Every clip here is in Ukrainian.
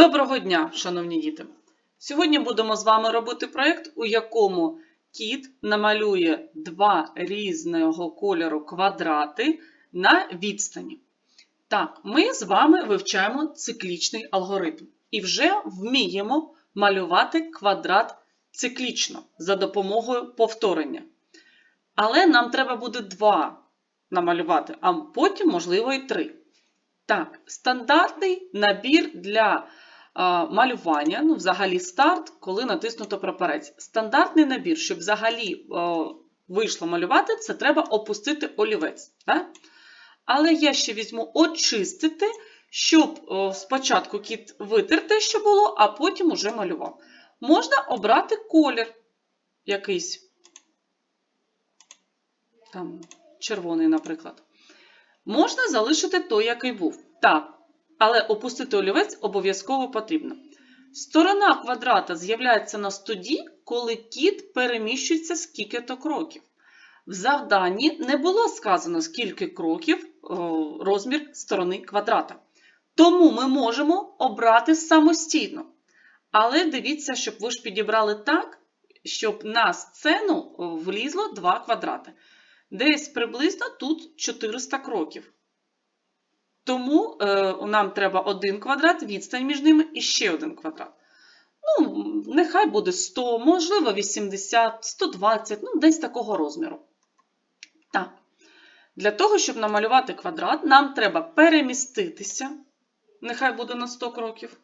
Доброго дня, шановні діти! Сьогодні будемо з вами робити проєкт, у якому кіт намалює два різного кольору квадрати на відстані. Так, ми з вами вивчаємо циклічний алгоритм і вже вміємо малювати квадрат циклічно за допомогою повторення. Але нам треба буде два намалювати, а потім, можливо, і три. Так, стандартний набір для малювання, ну, взагалі старт, коли натиснуто прапорець. Стандартний набір, щоб взагалі вийшло малювати, це треба опустити олівець. Так? Але я ще візьму очистити, щоб спочатку кіт витер те, що було, а потім уже малював. Можна обрати колір якийсь. Там, червоний, наприклад. Можна залишити той, який був. Так, але опустити олівець обов'язково потрібно. Сторона квадрата з'являється на тоді, коли кіт переміщується скільки-то кроків. В завданні не було сказано, скільки кроків розмір сторони квадрата. Тому ми можемо обрати самостійно. Але дивіться, щоб ви ж підібрали так, щоб на сцену влізло два квадрати. Десь приблизно тут 400 кроків. Тому е, нам треба один квадрат, відстань між ними і ще один квадрат. Ну, нехай буде 100, можливо, 80, 120, ну, десь такого розміру. Так. Для того, щоб намалювати квадрат, нам треба переміститися, нехай буде на 100 кроків,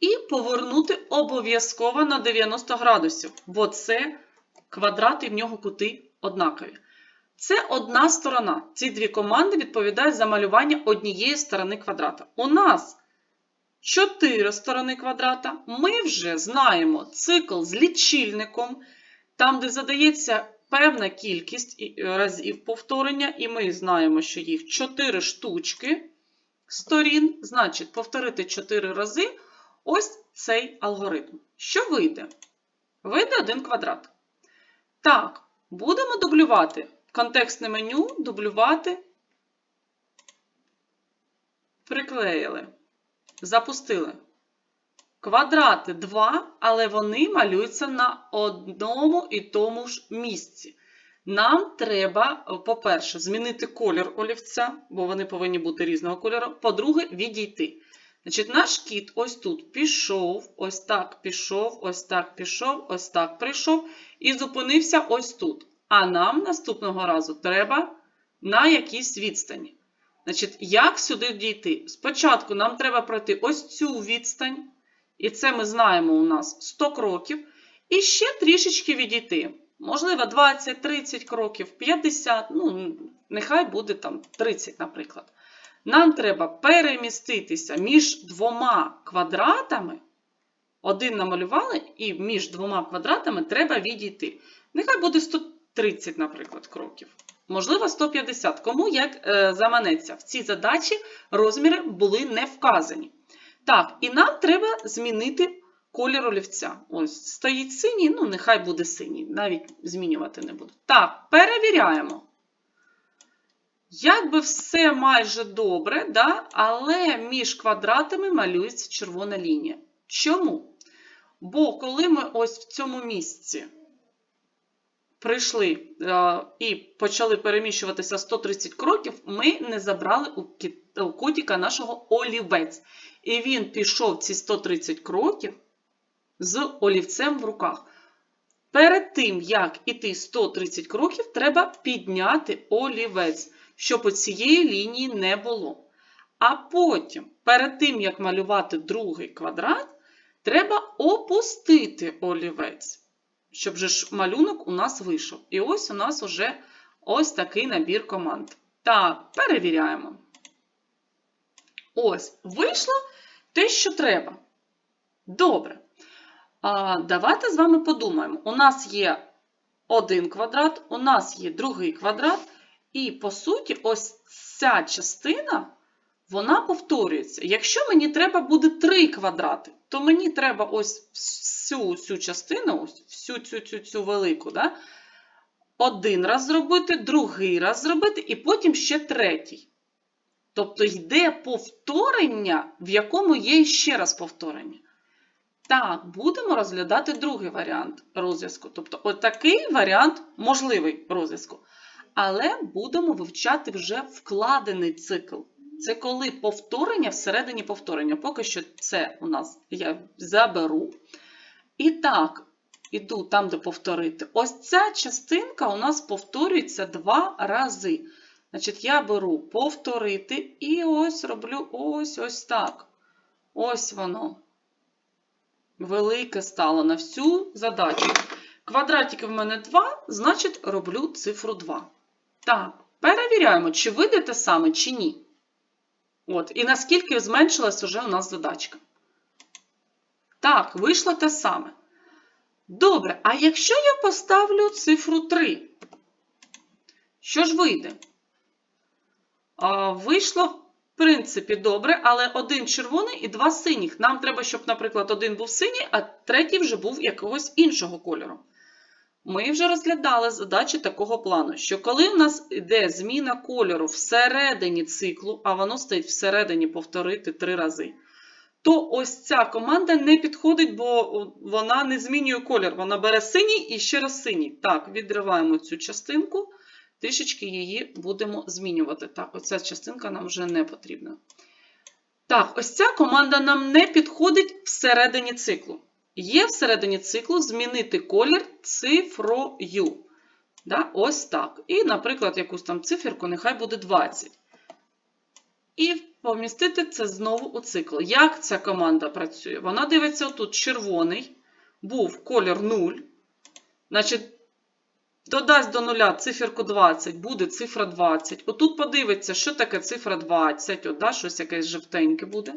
і повернути обов'язково на 90 градусів, бо це квадрат і в нього кути однакові. Це одна сторона. Ці дві команди відповідають за малювання однієї сторони квадрата. У нас 4 сторони квадрата. Ми вже знаємо цикл з лічильником, там, де задається певна кількість разів повторення, і ми знаємо, що їх 4 штучки сторін. Значить, повторити 4 рази ось цей алгоритм. Що вийде? Вийде один квадрат. Так, будемо дублювати. Контекстне меню, дублювати, приклеїли, запустили. Квадрати 2, але вони малюються на одному і тому ж місці. Нам треба, по-перше, змінити колір олівця, бо вони повинні бути різного кольору. По-друге, відійти. Значить, Наш кіт ось тут пішов, ось так пішов, ось так пішов, ось так прийшов і зупинився ось тут. А нам наступного разу треба на якійсь відстані. Значить, як сюди дійти? Спочатку нам треба пройти ось цю відстань, і це ми знаємо у нас 100 кроків. І ще трішечки відійти. Можливо, 20-30 кроків, 50, ну, нехай буде там 30, наприклад. Нам треба переміститися між двома квадратами. Один намалювали, і між двома квадратами треба відійти. Нехай буде 130, наприклад, кроків. Можливо, 150. Кому як е, заманеться. В цій задачі розміри були не вказані. Так, і нам треба змінити колір олівця. Ось, стоїть синій, ну, нехай буде синій, навіть змінювати не буду. Так, перевіряємо. Якби все майже добре, да? але між квадратами малюється червона лінія. Чому? Бо коли ми ось в цьому місці прийшли е, і почали переміщуватися 130 кроків, ми не забрали у, котика нашого олівець. І він пішов ці 130 кроків з олівцем в руках. Перед тим, як іти 130 кроків, треба підняти олівець щоб цієї лінії не було. А потім, перед тим, як малювати другий квадрат, треба опустити олівець, щоб же ж малюнок у нас вийшов. І ось у нас вже ось такий набір команд. Так, перевіряємо. Ось, вийшло те, що треба. Добре. А, Давайте з вами подумаємо. У нас є один квадрат, у нас є другий квадрат. І, по суті, ось ця частина, вона повторюється. Якщо мені треба буде три квадрати, то мені треба ось всю цю частину, ось всю цю цю, цю велику, да, один раз зробити, другий раз зробити, і потім ще третій. Тобто йде повторення, в якому є ще раз повторення. Так, будемо розглядати другий варіант розв'язку. Тобто, отакий варіант можливий розв'язку. Але будемо вивчати вже вкладений цикл. Це коли повторення всередині повторення. Поки що це у нас я заберу. І так, іду там, де повторити. Ось ця частинка у нас повторюється два рази. Значить, я беру повторити і ось роблю ось ось так. Ось воно. Велике стало на всю задачу. Квадратиків в мене 2, значить роблю цифру 2. Так, перевіряємо, чи вийде те саме, чи ні. От, і наскільки зменшилась уже у нас задачка. Так, вийшло те саме. Добре, а якщо я поставлю цифру 3, що ж вийде? А, вийшло, в принципі, добре, але один червоний і два синіх. Нам треба, щоб, наприклад, один був синій, а третій вже був якогось іншого кольору. Ми вже розглядали задачі такого плану, що коли в нас йде зміна кольору всередині циклу, а воно стоїть всередині повторити три рази, то ось ця команда не підходить, бо вона не змінює колір. Вона бере синій і ще раз синій. Так, відриваємо цю частинку, трішечки її будемо змінювати. Так, оця частинка нам вже не потрібна. Так, ось ця команда нам не підходить всередині циклу. Є всередині циклу змінити колір цифрою. Да, ось так. І, наприклад, якусь там циферку, нехай буде 20. І помістити це знову у цикл. Як ця команда працює? Вона дивиться отут червоний, був колір 0. Значить, додасть до нуля циферку 20, буде цифра 20. Отут подивиться, що таке цифра 20. От, да, щось якесь жовтеньке буде.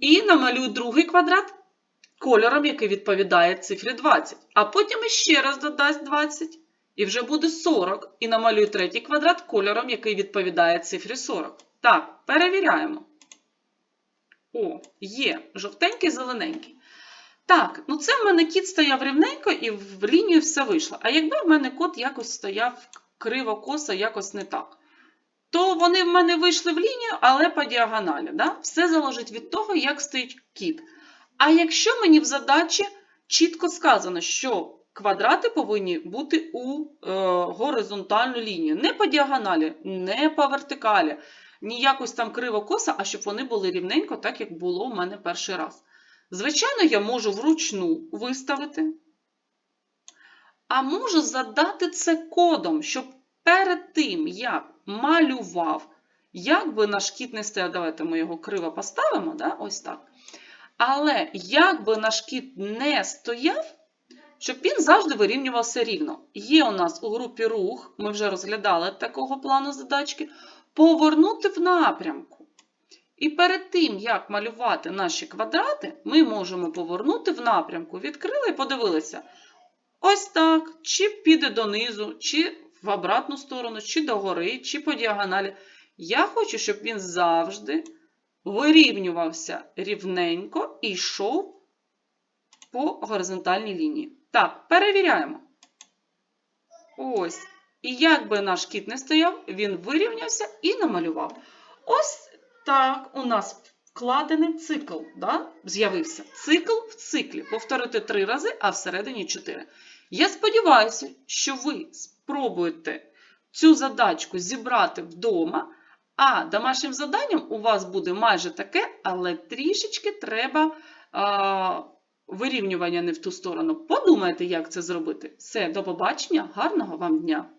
І намалює другий квадрат кольором, який відповідає цифрі 20. А потім іще раз додасть 20. І вже буде 40. І намалює третій квадрат кольором, який відповідає цифрі 40. Так, перевіряємо. О, є. Жовтенький, зелененький. Так, ну це в мене кіт стояв рівненько і в лінію все вийшло. А якби в мене кот якось стояв криво-косо, якось не так, то вони в мене вийшли в лінію, але по діагоналі. Да? Все залежить від того, як стоїть кіт. А якщо мені в задачі чітко сказано, що квадрати повинні бути у е, горизонтальну лінію, не по діагоналі, не по вертикалі, ні якось там криво-косо, а щоб вони були рівненько, так як було у мене перший раз. Звичайно, я можу вручну виставити, а можу задати це кодом, щоб перед тим, як малював, як би наш кіт не стояв, давайте ми його криво поставимо, да? ось так. Але як би наш кіт не стояв, щоб він завжди вирівнювався рівно. Є у нас у групі рух, ми вже розглядали такого плану задачки, повернути в напрямку. І перед тим, як малювати наші квадрати, ми можемо повернути в напрямку. Відкрили і подивилися. Ось так, чи піде донизу, чи в обратну сторону, чи догори, чи по діагоналі. Я хочу, щоб він завжди вирівнювався рівненько і йшов по горизонтальній лінії. Так, перевіряємо. Ось. І як би наш кіт не стояв, він вирівнявся і намалював. Ось так у нас вкладений цикл да, з'явився. Цикл в циклі. Повторити три рази, а всередині чотири. Я сподіваюся, що ви спробуєте цю задачку зібрати вдома. А домашнім завданням у вас буде майже таке, але трішечки треба а, вирівнювання не в ту сторону. Подумайте, як це зробити. Все, до побачення, гарного вам дня!